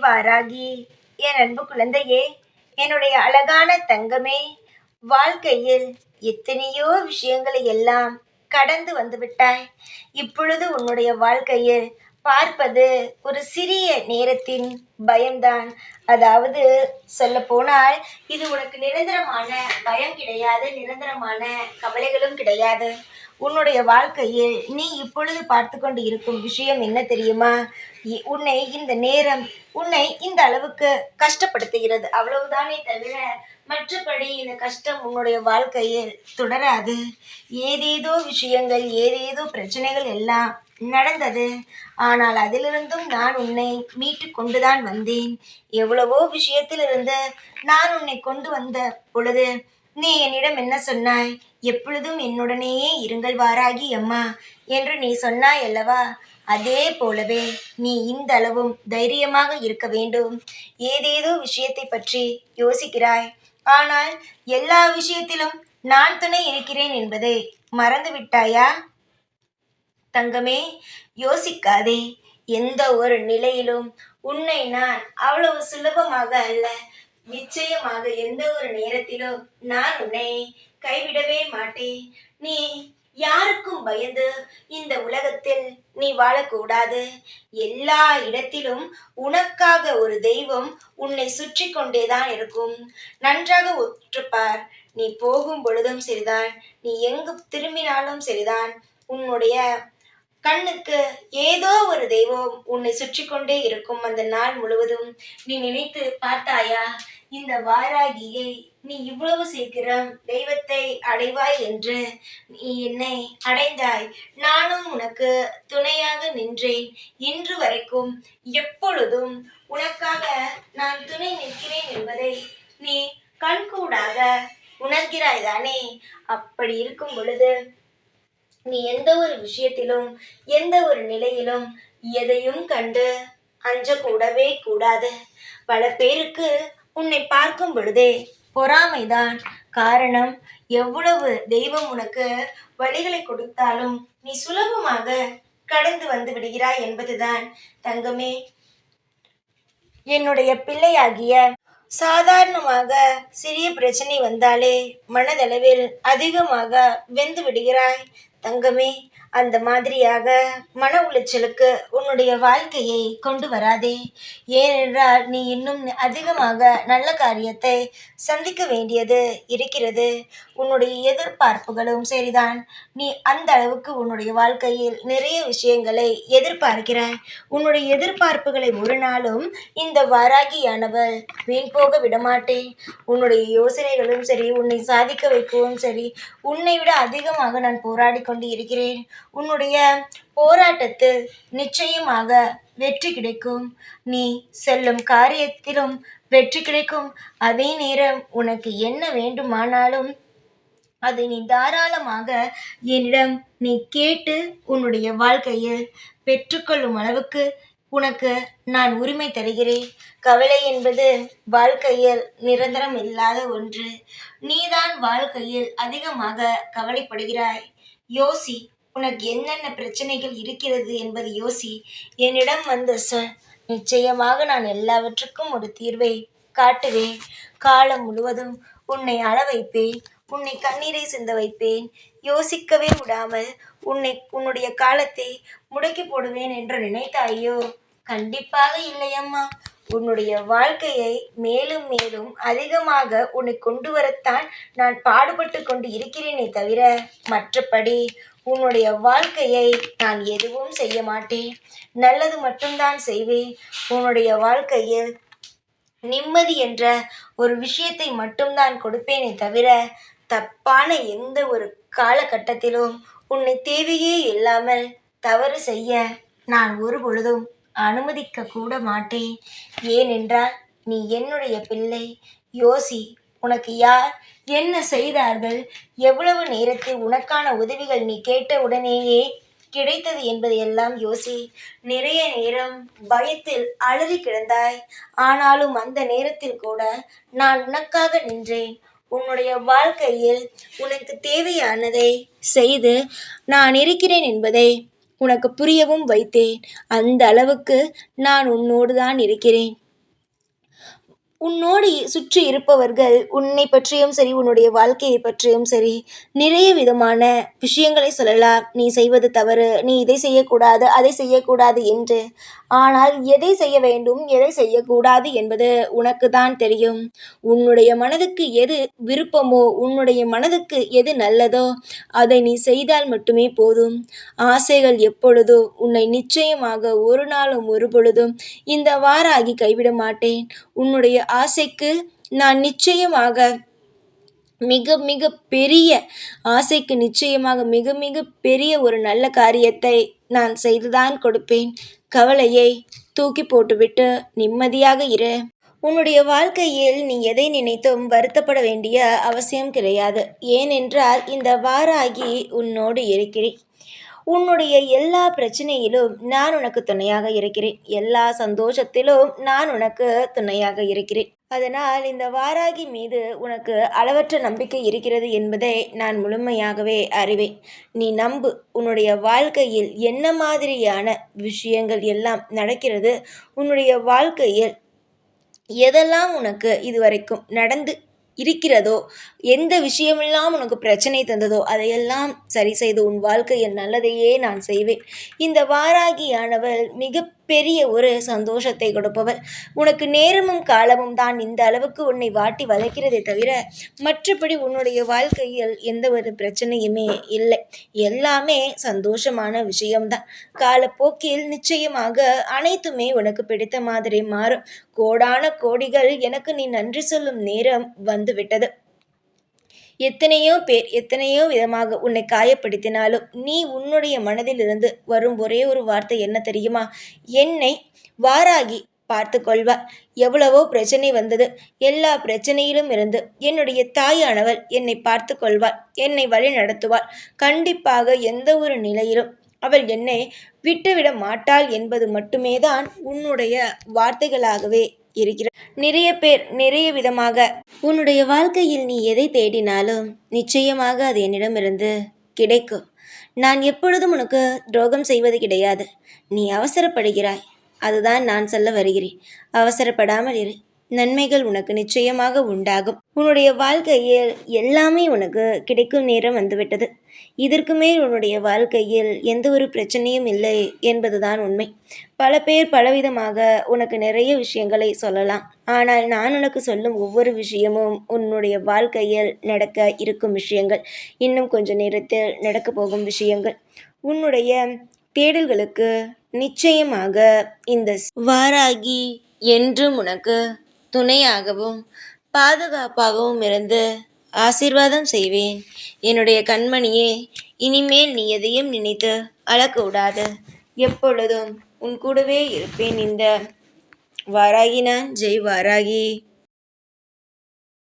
வாராகி. என் அன்பு குழந்தையே என்னுடைய அழகான தங்கமே வாழ்க்கையில் எத்தனையோ விஷயங்களை எல்லாம் கடந்து வந்து விட்டாய் இப்பொழுது உன்னுடைய வாழ்க்கையில் பார்ப்பது ஒரு சிறிய நேரத்தின் பயம்தான். அதாவது சொல்ல போனால் இது உனக்கு நிரந்தரமான பயம் கிடையாது நிரந்தரமான கவலைகளும் கிடையாது. உன்னுடைய வாழ்க்கையில் நீ இப்பொழுது பார்த்து கொண்டு இருக்கும் விஷயம் என்ன தெரியுமா? இ- உன்னை இந்த நேரம் உன்னை இந்த அளவுக்கு கஷ்டப்படுத்துகிறது. அவ்வளவுதானே தவிர மற்றபடி இந்த கஷ்டம் உன்னுடைய வாழ்க்கையில் தொடராது. ஏதேதோ விஷயங்கள் ஏதேதோ பிரச்சனைகள் எல்லாம் நடந்தது. ஆனால் அதிலிருந்தும் நான் உன்னை மீட்டு கொண்டுதான் வந்தேன். எவ்வளவோ விஷயத்திலிருந்து நான் உன்னை கொண்டு வந்த பொழுது நீ என்னிடம் என்ன சொன்னாய்? எப்பொழுதும் என்னுடனேயே இருங்கள் வாராகி அம்மா என்று நீ சொன்னாய் அல்லவா? அதே போலவே நீ இந்த அளவும் தைரியமாக இருக்க வேண்டும். ஏதேதோ விஷயத்தை பற்றி யோசிக்கிறாய். ஆனால் எல்லா விஷயத்திலும் நான் துணை இருக்கிறேன் என்பதை மறந்து விட்டாயா தங்கமே யோசிக்காதே. எந்த ஒரு நிலையிலும் உன்னை நான் அவ்வளவு சுலபமாக அல்ல. நிச்சயமாக எந்த ஒரு நேரத்திலும் நான் உன்னை கைவிடவே மாட்டேன். நீ யாருக்கும் பயந்து இந்த உலகத்தில் நீ வாழக்கூடாது. எல்லா இடத்திலும் உனக்காக ஒரு தெய்வம் உன்னை சுற்றி கொண்டேதான் இருக்கும். நன்றாக ஒற்றுப்பார். நீ போகும் பொழுதும் சரிதான். நீ எங்கு திரும்பினாலும் சரிதான். உன்னுடைய கண்ணுக்கு ஏதோ ஒரு தெய்வம் உன்னை சுற்றி கொண்டே இருக்கும் அந்த நாள் முழுவதும் நீ நினைத்து பார்த்தாயா? இந்த வாராகியை நீ இவ்வளவு சீக்கிரம் தெய்வத்தை அடைவாய் என்று நீ என்னை அடைந்தாய். நானும் உனக்கு துணையாக நின்றேன். இன்று வரைக்கும் எப்பொழுதும் உனக்காக நான் துணை நிற்கிறேன் என்பதை நீ கண்கூடாக உணர்கிறாய் தானே? அப்படி இருக்கும் பொழுது நீ எந்த ஒரு விஷயத்திலும் எந்த ஒரு நிலையிலும் எதையும் கண்டு அஞ்சக்கூடவே கூடாது. பல பேருக்கு உன்னை பார்க்கும் பொழுதே பொறாமைதான் காரணம். எவ்வளவு தெய்வம் உனக்கு வழிகளை கொடுத்தாலும் நீ சுலபமாக கடந்து வந்து விடுகிறாய் என்பதுதான் தங்கமே. என்னுடைய பிள்ளையாகிய சாதாரணமாக சிறிய பிரச்சனை வந்தாலே மனதளவில் அதிகமாக வெந்து விடுகிறாய். தங்கமே அந்த மாதிரியாக மன உளைச்சலுக்கு உன்னுடைய வாழ்க்கையை கொண்டு வராதே. ஏனென்றால் நீ இன்னும் அதிகமாக நல்ல காரியத்தை சந்திக்க வேண்டியது இருக்கிறது. உன்னுடைய எதிர்பார்ப்புகளும் சரிதான். நீ அந்த அளவுக்கு உன்னுடைய வாழ்க்கையில் நிறைய விஷயங்களை எதிர்பார்க்கிறாய் உன்னுடைய எதிர்பார்ப்புகளை ஒரு நாளும் இந்த வாராகியானவள் வீண் போக விடமாட்டேன். உன்னுடைய யோசனைகளும் சரி உன்னை சாதிக்க வைக்கவும் சரி உன்னை விட அதிகமாக நான் போராடி கொண்டு இருக்கிறேன். உன்னுடைய போராட்டத்தில் நிச்சயமாக வெற்றி கிடைக்கும். நீ செல்லும் காரியத்திலும் வெற்றி கிடைக்கும். அதே நேரம் உனக்கு என்ன வேண்டுமானாலும் அதை நீ தாராளமாக என்னிடம் நீ கேட்டு உன்னுடைய வாழ்க்கையில் பெற்றுக்கொள்ளும் அளவுக்கு உனக்கு நான் உரிமை தருகிறேன். கவலை என்பது வாழ்க்கையில் நிரந்தரம் இல்லாத ஒன்று. நீதான் வாழ்க்கையில் அதிகமாக கவலைப்படுகிறாய். யோசி உனக்கு என்னென்ன பிரச்சனைகள் இருக்கிறது என்பது யோசி. என்னிடம் வந்து சொல் நிச்சயமாக நான் எல்லாவற்றுக்கும் ஒரு தீர்வை காட்டுவேன். காலம் முழுவதும் உன்னை அழ வைப்பேன் உன்னை கண்ணீரை சிந்த வைப்பேன். யோசிக்கவே விடாமல் உன்னை உன்னுடைய காலத்தை முடக்கி போடுவேன் என்று நினைத்தாயோ? கண்டிப்பாக இல்லையம்மா. உன்னுடைய வாழ்க்கையை மேலும் மேலும் அதிகமாக உன்னை கொண்டு வரத்தான் நான் பாடுபட்டு கொண்டு இருக்கிறேனே தவிர மற்றபடி உன்னுடைய வாழ்க்கையை நான் எதுவும் செய்ய மாட்டேன். நல்லது மட்டும்தான் செய்வேன். உன்னுடைய வாழ்க்கையில் நிம்மதி என்ற ஒரு விஷயத்தை மட்டும்தான் கொடுப்பேனே தவிர தப்பான எந்த ஒரு காலகட்டத்திலும் உன்னை தேவையே இல்லாமல் தவறு செய்ய நான் ஒரு பொழுதும் அனுமதிக்க கூட மாட்டேன். ஏனென்றால் நீ என்னுடைய பிள்ளை. யோசி உனக்கு யார் என்ன செய்தார்கள்? எவ்வளவு நேரத்தில் உனக்கான உதவிகள் நீ கேட்ட உடனேயே கிடைத்தது என்பதையெல்லாம் யோசி. நிறைய நேரம் பயத்தில் அழுதி கிடந்தாய். ஆனாலும் அந்த நேரத்தில் கூட நான் உனக்காக நின்றேன். உன்னுடைய வாழ்க்கையில் உனக்கு தேவையானதை செய்து நான் இருக்கிறேன் என்பதை உனக்கு புரியவும் வைத்தேன். அந்த அளவுக்கு நான் உன்னோடு தான் இருக்கிறேன். உன்னோடு சுற்றி இருப்பவர்கள் உன்னை பற்றியும் சரி உன்னுடைய வாழ்க்கையை பற்றியும் சரி நிறைய விதமான விஷயங்களை சொல்லலாம். நீ செய்வது தவறு நீ இதை செய்யக்கூடாது அதை செய்யக்கூடாது என்று. ஆனால் எதை செய்ய வேண்டும் எதை செய்யக்கூடாது என்பது உனக்கு தான் தெரியும். உன்னுடைய மனதுக்கு எது விருப்பமோ உன்னுடைய மனதுக்கு எது நல்லதோ அதை நீ செய்தால் மட்டுமே போதும். ஆசைகள் எப்பொழுதோ உன்னை நிச்சயமாக ஒரு நாளும் ஒரு பொழுதும் இந்த வாராகி கைவிட மாட்டேன். உன்னுடைய ஆசைக்கு நான் நிச்சயமாக மிக மிக பெரிய ஆசைக்கு நிச்சயமாக மிக மிக பெரிய ஒரு நல்ல காரியத்தை நான் செய்துதான் கொடுப்பேன். கவலையை தூக்கி போட்டுவிட்டு நிம்மதியாக இரு. உன்னுடைய வாழ்க்கையில் நீ எதை நினைத்தும் வருத்தப்பட வேண்டிய அவசியம் கிடையாது. ஏனென்றால் இந்த வாராகி உன்னோடு இருக்கிறேன். உன்னுடைய எல்லா பிரச்சனையிலும் நான் உனக்கு துணையாக இருக்கிறேன். எல்லா சந்தோஷத்திலும் நான் உனக்கு துணையாக இருக்கிறேன். அதனால் இந்த வாராகி மீது உனக்கு அளவற்ற நம்பிக்கை இருக்கிறது என்பதை நான் முழுமையாகவே அறிவேன். நீ நம்பு உன்னுடைய வாழ்க்கையில் என்ன மாதிரியான விஷயங்கள் எல்லாம் நடக்கிறது உன்னுடைய வாழ்க்கையில் எதெல்லாம் உனக்கு இதுவரைக்கும் நடந்து இருக்கிறதோ எந்த விஷயமெல்லாம் உனக்கு பிரச்சனை தந்ததோ அதையெல்லாம் சரி செய்து உன் வாழ்க்கையில் நல்லதையே நான் செய்வேன். இந்த வாராகியானவள் மிக பெரிய ஒரு சந்தோஷத்தை கொடுப்பவர். உனக்கு நேரமும் காலமும் தான் இந்த அளவுக்கு உன்னை வாட்டி வளைக்கிறதே தவிர மற்றபடி உன்னுடைய வாழ்க்கையில் எந்த ஒரு பிரச்சனையுமே இல்லை. எல்லாமே சந்தோஷமான விஷயம்தான். காலப்போக்கில் நிச்சயமாக அனைத்துமே உனக்கு பிடித்த மாதிரி மாறும். கோடான கோடிகள் எனக்கு நீ நன்றி சொல்லும் நேரம் வந்துவிட்டது. எத்தனையோ பேர் எத்தனையோ விதமாக உன்னை காயப்படுத்தினாலும் நீ உன்னுடைய மனதிலிருந்து வரும் ஒரே ஒரு வார்த்தை என்ன தெரியுமா? என்னை வாராகி பார்த்து கொள்வார் எவ்வளவோ பிரச்சனை வந்தது. எல்லா பிரச்சனையிலும் இருந்து என்னுடைய தாயானவள் என்னை பார்த்து கொள்வாள் என்னை வழி நடத்துவாள். கண்டிப்பாக எந்த ஒரு நிலையிலும் அவள் என்னை விட்டுவிட மாட்டாள் என்பது மட்டுமே தான் உன்னுடைய வார்த்தைகளாகவே இருக்கிற நிறைய பேர் நிறைய விதமாக. உன்னுடைய வாழ்க்கையில் நீ எதை தேடினாலும் நிச்சயமாக அது என்னிடமிருந்து கிடைக்கும். நான் எப்பொழுதும் உனக்கு துரோகம் செய்வது கிடையாது. நீ அவசரப்படுகிறாய். அதுதான் நான் சொல்ல வருகிறேன். அவசரப்படாமல் இரு. நன்மைகள் உனக்கு நிச்சயமாக உண்டாகும். உன்னுடைய வாழ்க்கையில் எல்லாமே உனக்கு கிடைக்கும் நேரம் வந்துவிட்டது. இதற்கு மேல் உன்னுடைய வாழ்க்கையில் எந்த ஒரு பிரச்சனையும் இல்லை என்பதுதான் உண்மை. பல பேர் பலவிதமாக உனக்கு நிறைய விஷயங்களை சொல்லலாம். ஆனால் நான் உனக்கு சொல்லும் ஒவ்வொரு விஷயமும் உன்னுடைய வாழ்க்கையில் நடக்க இருக்கும் விஷயங்கள். இன்னும் கொஞ்ச நேரத்தில் நடக்க போகும் விஷயங்கள். உன்னுடைய தேடல்களுக்கு நிச்சயமாக இந்த வாராகி என்றும் உனக்கு துணையாகவும் பாதுகாப்பாகவும் இருந்து ஆசீர்வாதம் செய்வேன். என்னுடைய கண்மணியே இனிமேல் நீ எதையும் நினைத்து அழக்கூடாது. எப்பொழுதும் உன் கூடவே இருப்பேன் இந்த வாராகி நான். ஜெய் வாராகி.